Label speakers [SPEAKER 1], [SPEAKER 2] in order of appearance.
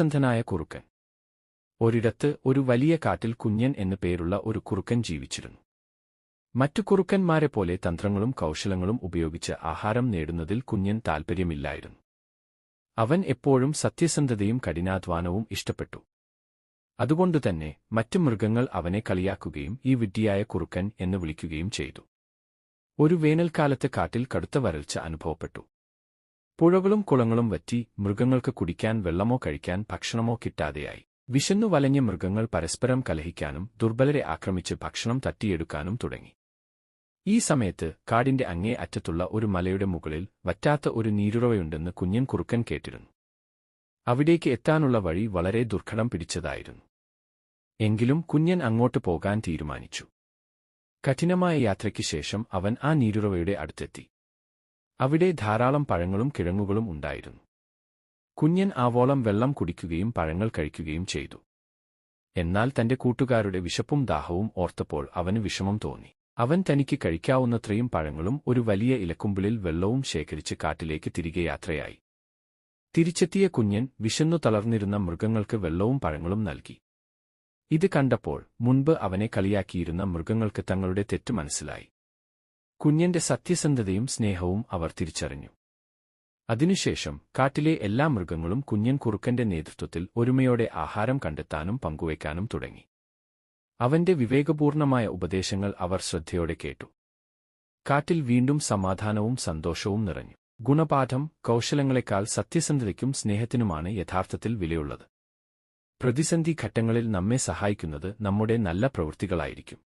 [SPEAKER 1] സന്ധനായ കുറുക്കൻ. ഒരിടത്ത് ഒരു വലിയ കാട്ടിൽ കുഞ്ഞൻ എന്നു പേരുള്ള ഒരു കുറുക്കൻ ജീവിച്ചിരുന്നു. മറ്റു കുറുക്കന്മാരെ പോലെ തന്ത്രങ്ങളും കൗശലങ്ങളും ഉപയോഗിച്ച് ആഹാരം നേടുന്നതിൽ കുഞ്ഞൻ താൽപ്പര്യമില്ലായിരുന്നു അവൻ എപ്പോഴും സത്യസന്ധതയും കഠിനാധ്വാനവും ഇഷ്ടപ്പെട്ടു. അതുകൊണ്ടുതന്നെ മറ്റു മൃഗങ്ങൾ അവനെ കളിയാക്കുകയും ഈ വിഡ്ഢിയായ കുറുക്കൻ എന്ന് വിളിക്കുകയും ചെയ്തു. ഒരു വേനൽക്കാലത്ത് കാട്ടിൽ കടുത്ത വരൾച്ച അനുഭവപ്പെട്ടു. പുഴകളും കുളങ്ങളും വറ്റി മൃഗങ്ങൾക്ക് കുടിക്കാൻ വെള്ളമോ കഴിക്കാൻ ഭക്ഷണമോ കിട്ടാതെയായി. വിശന്നു വലഞ്ഞ മൃഗങ്ങൾ പരസ്പരം കലഹിക്കാനും ദുർബലരെ ആക്രമിച്ച് ഭക്ഷണം തട്ടിയെടുക്കാനും തുടങ്ങി. ഈ സമയത്ത് കാടിന്റെ അങ്ങേ അറ്റത്തുള്ള ഒരു മലയുടെ മുകളിൽ വറ്റാത്ത ഒരു നീരുറവയുണ്ടെന്ന് കുഞ്ഞൻ കുറുക്കൻ കേട്ടിരുന്നു. അവിടേക്ക് എത്താനുള്ള വഴി വളരെ ദുർഘടം പിടിച്ചതായിരുന്നു. എങ്കിലും കുഞ്ഞൻ അങ്ങോട്ട് പോകാൻ തീരുമാനിച്ചു. കഠിനമായ യാത്രയ്ക്ക് ശേഷം അവൻ ആ നീരുറവയുടെ അടുത്തെത്തി. അവിടെ ധാരാളം പഴങ്ങളും കിഴങ്ങുകളും ഉണ്ടായിരുന്നു. കുഞ്ഞൻ ആവോളം വെള്ളം കുടിക്കുകയും പഴങ്ങൾ കഴിക്കുകയും ചെയ്തു. എന്നാൽ തന്റെ കൂട്ടുകാരുടെ വിശപ്പും ദാഹവും ഓർത്തപ്പോൾ അവന് വിഷമം തോന്നി. അവൻ തനിക്ക് കഴിക്കാവുന്നത്രയും പഴങ്ങളും ഒരു വലിയ ഇലക്കുമ്പിളിൽ വെള്ളവും ശേഖരിച്ച് കാട്ടിലേക്ക് തിരികെ യാത്രയായി. തിരിച്ചെത്തിയ കുഞ്ഞൻ വിശന്നു തളർന്നിരുന്ന മൃഗങ്ങൾക്ക് വെള്ളവും പഴങ്ങളും നൽകി. ഇത് കണ്ടപ്പോൾ മുൻപ് അവനെ കളിയാക്കിയിരുന്ന മൃഗങ്ങൾക്ക് തങ്ങളുടെ തെറ്റ് മനസ്സിലായി. കുഞ്ഞന്റെ സത്യസന്ധതയും സ്നേഹവും അവർ തിരിച്ചറിഞ്ഞു. അതിനുശേഷം കാട്ടിലെ എല്ലാ മൃഗങ്ങളും കുഞ്ഞൻ കുറുക്കന്റെ നേതൃത്വത്തിൽ ഒരുമയോടെ ആഹാരം കണ്ടെത്താനും പങ്കുവയ്ക്കാനും തുടങ്ങി. അവന്റെ വിവേകപൂർണമായ ഉപദേശങ്ങൾ അവർ ശ്രദ്ധയോടെ കേട്ടു. കാട്ടിൽ വീണ്ടും സമാധാനവും സന്തോഷവും നിറഞ്ഞു. ഗുണപാഠം കൗശലങ്ങളെക്കാൾ സത്യസന്ധതയ്ക്കും സ്നേഹത്തിനുമാണ് യഥാർത്ഥത്തിൽ വിലയുള്ളത്. പ്രതിസന്ധി ഘട്ടങ്ങളിൽ നമ്മെ സഹായിക്കുന്നത് നമ്മുടെ നല്ല പ്രവൃത്തികളായിരിക്കും.